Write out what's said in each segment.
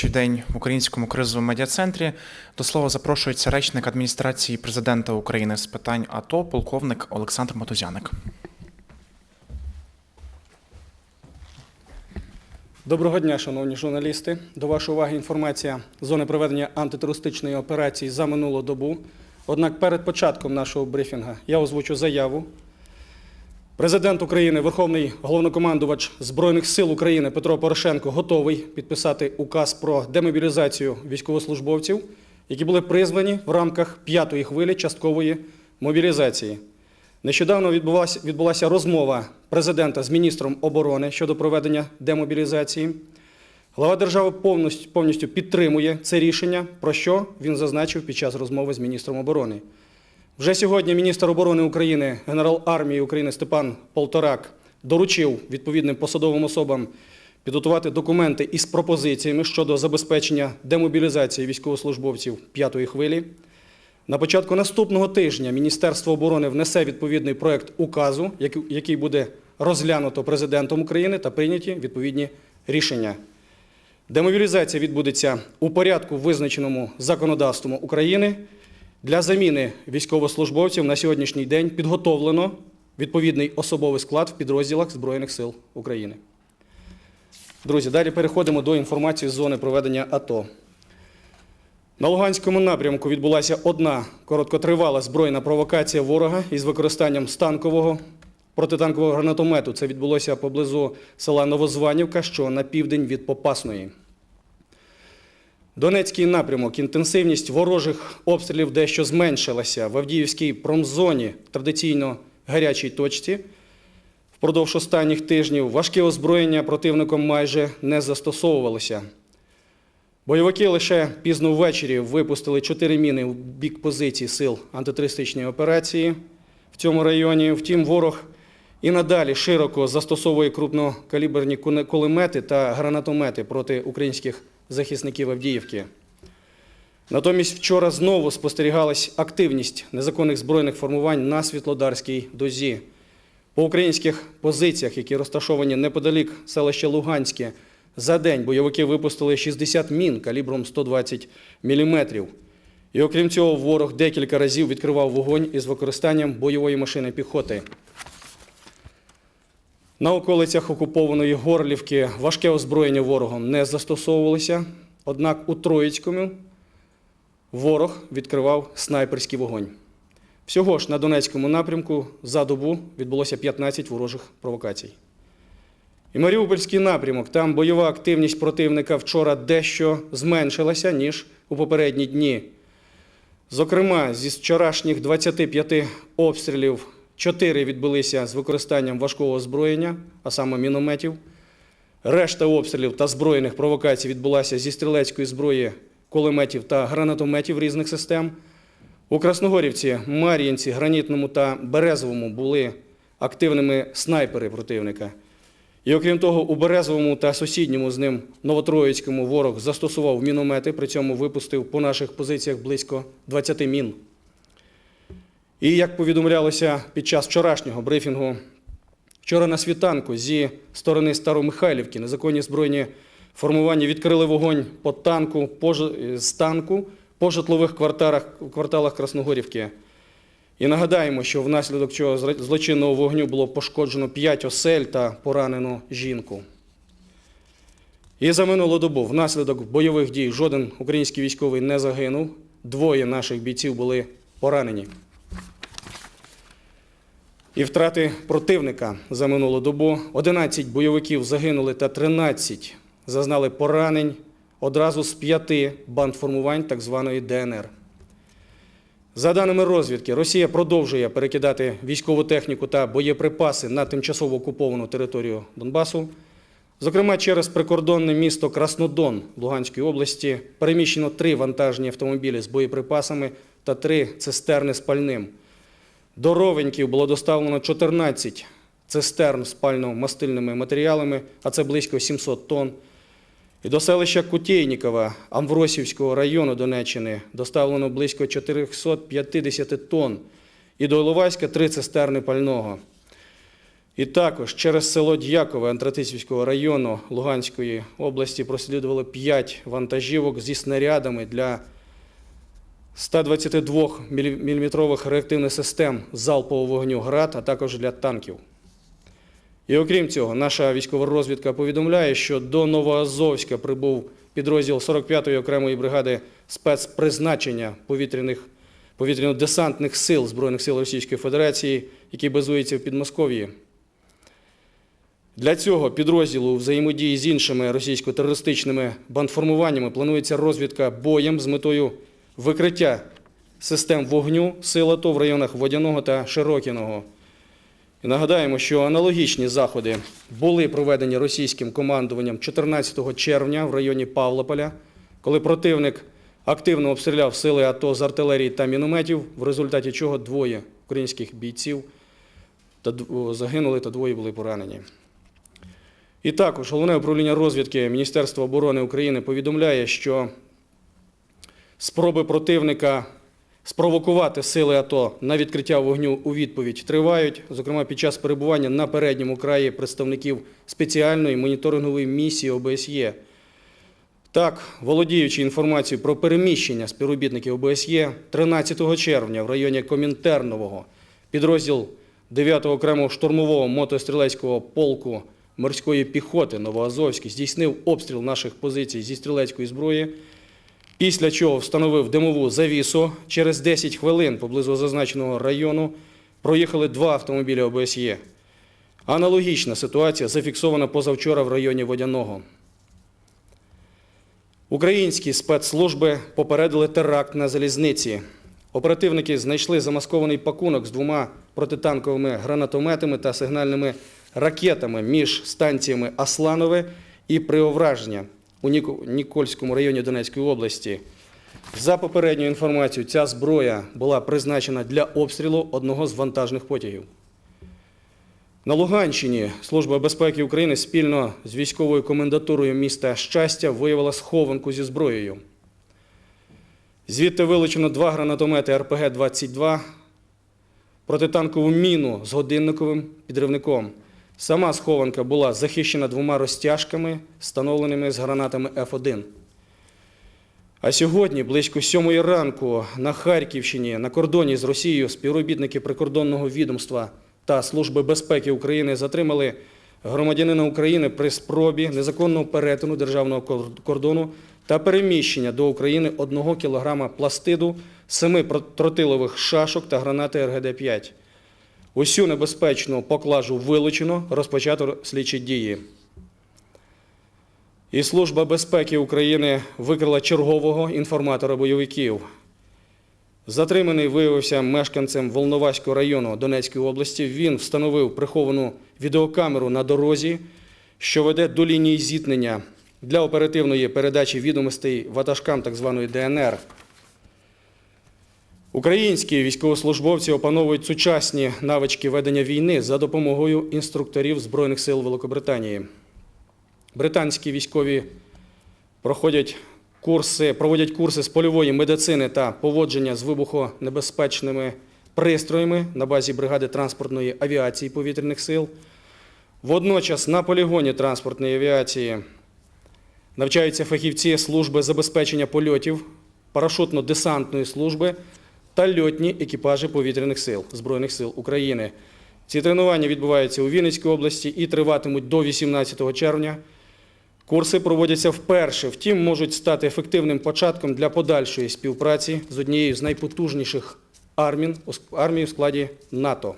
робочий день в українському кризовому медіа-центрі. До слова запрошується речник адміністрації президента України з питань АТО, полковник Олександр Мотузяник. Доброго дня, шановні журналісти. До вашої уваги інформація зони проведення антитерористичної операції за минулу добу. Однак перед початком нашого брифінга я озвучу заяву. Президент України, Верховний головнокомандувач Збройних сил України Петро Порошенко готовий підписати указ про демобілізацію військовослужбовців, які були призвані в рамках п'ятої хвилі часткової мобілізації. Нещодавно відбулася, відбулася розмова президента з міністром оборони щодо проведення демобілізації. Глава держави повністю, повністю підтримує це рішення, про що він зазначив під час розмови з міністром оборони. Вже сьогодні міністр оборони України, генерал армії України Степан Полторак доручив відповідним посадовим особам підготувати документи із пропозиціями щодо забезпечення демобілізації військовослужбовців п'ятої хвилі. На початку наступного тижня Міністерство оборони внесе відповідний проект указу, який- буде розглянуто президентом України та прийняті відповідні рішення. Демобілізація відбудеться у порядку, визначеному законодавством України. Для заміни військовослужбовців на сьогоднішній день підготовлено відповідний особовий склад в підрозділах Збройних сил України. Друзі, далі переходимо до інформації з зони проведення АТО. На Луганському напрямку відбулася одна короткотривала збройна провокація ворога із використанням станкового протитанкового гранатомету. Це відбулося поблизу села Новозванівка, що на південь від Попасної. Донецький напрямок. Інтенсивність ворожих обстрілів дещо зменшилася в Авдіївській промзоні, традиційно гарячій точці. Впродовж останніх тижнів важке озброєння противником майже не застосовувалося. Бойовики лише пізно ввечері випустили чотири міни в бік позицій сил антитерористичної операції в цьому районі. Втім, ворог і надалі широко застосовує крупнокаліберні кулемети та гранатомети проти українських захисників Авдіївки. Натомість вчора знову спостерігалась активність незаконних збройних формувань на Світлодарській дозі. По українських позиціях, які розташовані неподалік селища Луганське, за день бойовики випустили 60 мін калібром 120 мм. І окрім цього, ворог декілька разів відкривав вогонь із використанням бойової машини піхоти. На околицях окупованої Горлівки важке озброєння ворогом не застосовувалося, однак у Троїцькому ворог відкривав снайперський вогонь. Всього ж на Донецькому напрямку за добу відбулося 15 ворожих провокацій. І Маріупольський напрямок. Там бойова активність противника вчора дещо зменшилася, ніж у попередні дні. Зокрема, зі вчорашніх 25 обстрілів 4 відбулися з використанням важкого озброєння, а саме мінометів. Решта обстрілів та збройних провокацій відбулася зі стрілецької зброї, кулеметів та гранатометів різних систем. У Красногорівці, Мар'їнці, Гранітному та Березовому були активними снайпери противника. І окрім того, у Березовому та сусідньому з ним Новотроїцькому ворог застосував міномети, при цьому випустив по наших позиціях близько 20 мін. І як повідомлялося під час вчорашнього брифінгу, вчора на світанку зі сторони Старомихайлівки незаконні збройні формування відкрили вогонь по танку, по, з танку по житлових кварталах, кварталах Красногорівки. І нагадаємо, що внаслідок цього злочинного вогню було пошкоджено 5 осель та поранено жінку. І за минулу добу внаслідок бойових дій жоден український військовий не загинув. Двоє наших бійців були поранені. І втрати противника за минулу добу 11 бойовиків загинули та 13 зазнали поранень одразу з п'яти бандформувань так званої ДНР. За даними розвідки, Росія продовжує перекидати військову техніку та боєприпаси на тимчасово окуповану територію Донбасу. Зокрема, через прикордонне місто Краснодон Луганської області переміщено три вантажні автомобілі з боєприпасами та три цистерни з пальним. До Ровеньків було доставлено 14 цистерн з пально-мастильними матеріалами, а це близько 700 тонн. І до селища Кутєйнікова Амвросівського району Донеччини доставлено близько 450 тонн. І до Іловайська три цистерни пального. І також через село Дякове Антратисівського району Луганської області прослідувало 5 вантажівок зі снарядами для 122 мм реактивних систем залпового вогню ГРАД, а також для танків. І окрім цього, наша військова розвідка повідомляє, що до Новоазовська прибув підрозділ 45-ї окремої бригади спецпризначення повітряних повітряно-десантних сил Збройних сил Російської Федерації, який базується в Підмосков'ї. Для цього підрозділу взаємодії з іншими російсько-терористичними бандформуваннями планується розвідка боєм з метою викриття систем вогню сил АТО в районах Водяного та Широкіного. І нагадаємо, що аналогічні заходи були проведені російським командуванням 14 червня в районі Павлополя, коли противник активно обстріляв сили АТО з артилерії та мінометів, в результаті чого двоє українських бійців загинули та двоє були поранені. І також головне управління розвідки Міністерства оборони України повідомляє, що спроби противника спровокувати сили АТО на відкриття вогню у відповідь тривають, зокрема під час перебування на передньому краї представників спеціальної моніторингової місії ОБСЄ. Так, володіючи інформацією про переміщення співробітників ОБСЄ, 13 червня в районі Комінтернового підрозділ 9-го окремого штурмового мотострілецького полку морської піхоти Новоазовський здійснив обстріл наших позицій зі стрілецької зброї, після чого встановив димову завісу. Через 10 хвилин поблизу зазначеного району проїхали два автомобілі ОБСЄ. Аналогічна ситуація зафіксована позавчора в районі Водяного. Українські спецслужби попередили теракт на залізниці. Оперативники знайшли замаскований пакунок з двома протитанковими гранатометами та сигнальними ракетами між станціями Асланове і Приовраження у Нікольському районі Донецької області. За попередньою інформацією, ця зброя була призначена для обстрілу одного з вантажних потягів. На Луганщині Служба безпеки України спільно з військовою комендатурою міста Щастя виявила схованку зі зброєю. Звідти вилучено два гранатомети РПГ-22, протитанкову міну з годинниковим підривником. Сама схованка була захищена двома розтяжками, встановленими з гранатами Ф1. А сьогодні, близько сьомої ранку, на Харківщині, на кордоні з Росією, співробітники прикордонного відомства та Служби безпеки України затримали громадянина України при спробі незаконного перетину державного кордону та переміщення до України одного кілограма пластиду, семи тротилових шашок та гранати РГД-5. Усю небезпечну поклажу вилучено, розпочато слідчі дії. І Служба безпеки України викрила чергового інформатора бойовиків. Затриманий виявився мешканцем Волноваського району Донецької області. Він встановив приховану відеокамеру на дорозі, що веде до лінії зіткнення для оперативної передачі відомостей ватажкам так званої ДНР. Українські військовослужбовці опановують сучасні навички ведення війни за допомогою інструкторів Збройних сил Великобританії. Британські військові проходять курси, проводять курси з польової медицини та поводження з вибухонебезпечними пристроями на базі бригади транспортної авіації повітряних сил. Водночас на полігоні транспортної авіації навчаються фахівці служби забезпечення польотів, парашутно-десантної служби та льотні екіпажі повітряних сил Збройних сил України. Ці тренування відбуваються у Вінницькій області і триватимуть до 18 червня. Курси проводяться вперше, втім, можуть стати ефективним початком для подальшої співпраці з однією з найпотужніших армій, у складі НАТО.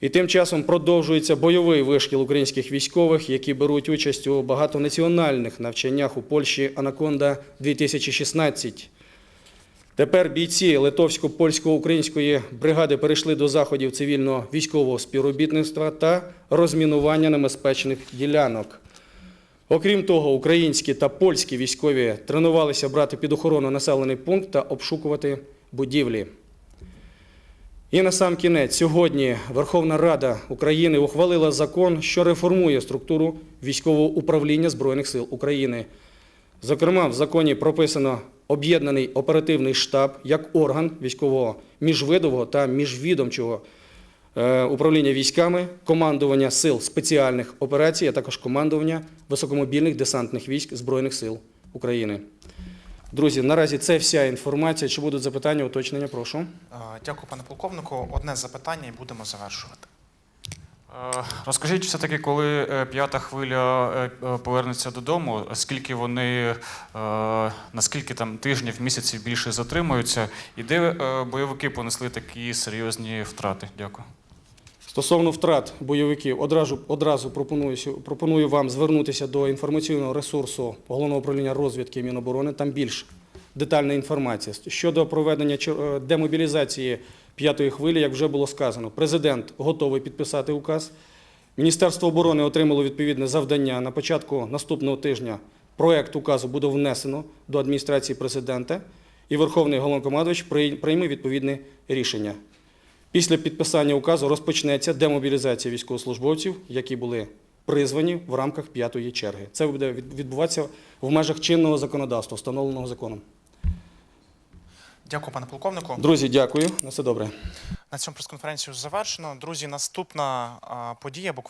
І тим часом продовжується бойовий вишкіл українських військових, які беруть участь у багатонаціональних навчаннях у Польщі Анаконда 2016. Тепер бійці литовсько-польсько-української бригади перейшли до заходів цивільного військового співробітництва та розмінування небезпечних ділянок. Окрім того, українські та польські військові тренувалися брати під охорону населений пункт та обшукувати будівлі. І на сам кінець сьогодні Верховна Рада України ухвалила закон, що реформує структуру військового управління Збройних сил України. Зокрема, в законі прописано об'єднаний оперативний штаб як орган військового міжвидового та міжвідомчого е, управління військами, командування сил спеціальних операцій, а також командування високомобільних десантних військ Збройних сил України. Друзі, наразі це вся інформація. Чи будуть запитання, уточнення? Прошу. Е, Дякую, пане полковнику. Одне запитання і будемо завершувати. Е, Розкажіть все-таки, коли е, п'ята хвиля е, повернеться додому, скільки вони, наскільки там тижнів, місяців більше затримуються, і де бойовики понесли такі серйозні втрати? Дякую. Стосовно втрат бойовиків, одразу, одразу пропоную, пропоную вам звернутися до інформаційного ресурсу Головного управління розвідки Міноборони. Там більш детальна інформація. Щодо проведення демобілізації п'ятої хвилі, як вже було сказано, президент готовий підписати указ. Міністерство оборони отримало відповідне завдання. На початку наступного тижня проект указу буде внесено до адміністрації президента, і Верховний головнокомандувач прийме відповідне рішення. Після підписання указу розпочнеться демобілізація військовослужбовців, які були призвані в рамках п'ятої черги. Це буде відбуватися в межах чинного законодавства, встановленого законом. Дякую, пане полковнику. Друзі, дякую. На все добре. На цьому прес-конференцію завершено. Друзі, наступна подія буквально.